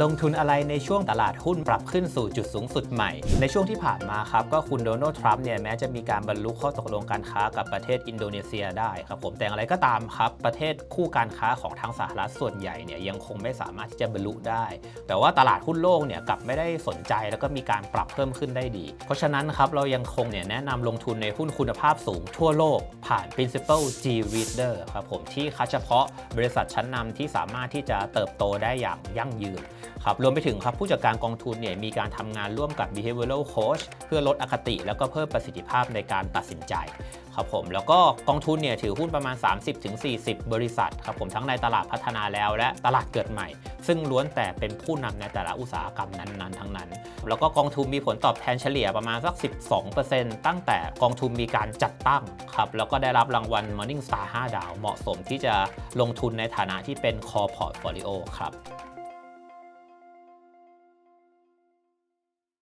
ลงทุนอะไรในช่วงตลาดหุ้นปรับขึ้นสู่จุดสูงสุดใหม่ ในช่วงที่ผ่านมาครับ ก็คุณโดนัลด์ทรัมป์เนี่ยแม้จะมีการบรรลุข้อตกลงการค้ากับประเทศอินโดนีเซียได้ครับผมแต่อย่างไรก็ตามครับ ประเทศคู่การค้าของทางสหรัฐส่วนใหญ่เนี่ยยังคงไม่สามารถที่จะบรรลุได้ แต่ว่าตลาดหุ้นโลกเนี่ยกลับไม่ได้สนใจแล้วก็มีการปรับเพิ่มขึ้นได้ดี เพราะฉะนั้นครับเรายังคงเนี่ยแนะนำลงทุนในหุ้นคุณภาพสูงทั่วโลกผ่าน Principal G Reader ครับผมที่คัดเฉพาะบริษัทชั้นนำที่สามารถที่จะเติบโตได้อย่างยั่งยืนครับรวมไปถึงครับผู้จัดการกองทุนเนี่ยมีการทำงานร่วมกับ behavioral coach เพื่อลดอคติ แล้วก็เพิ่มประสิทธิภาพในการตัดสินใจครับผมแล้วก็กองทุนเนี่ยถือหุ้นประมาณ 30-40 บริษัทครับผมทั้งในตลาดพัฒนาแล้วและตลาดเกิดใหม่ ซึ่งล้วนแต่เป็นผู้นำในแต่ละอุตสาหกรรมนั้นๆ ทั้งนั้น แล้วก็กองทุนมีผลตอบแทนเฉลี่ยประมาณสัก 12%ตั้งแต่กองทุนมีการจัดตั้งครับแล้วก็ได้รับรางวัล Morning Star 5 ดาว เหมาะสมที่จะลงทุนในฐานะที่เป็น core portfolio ครับ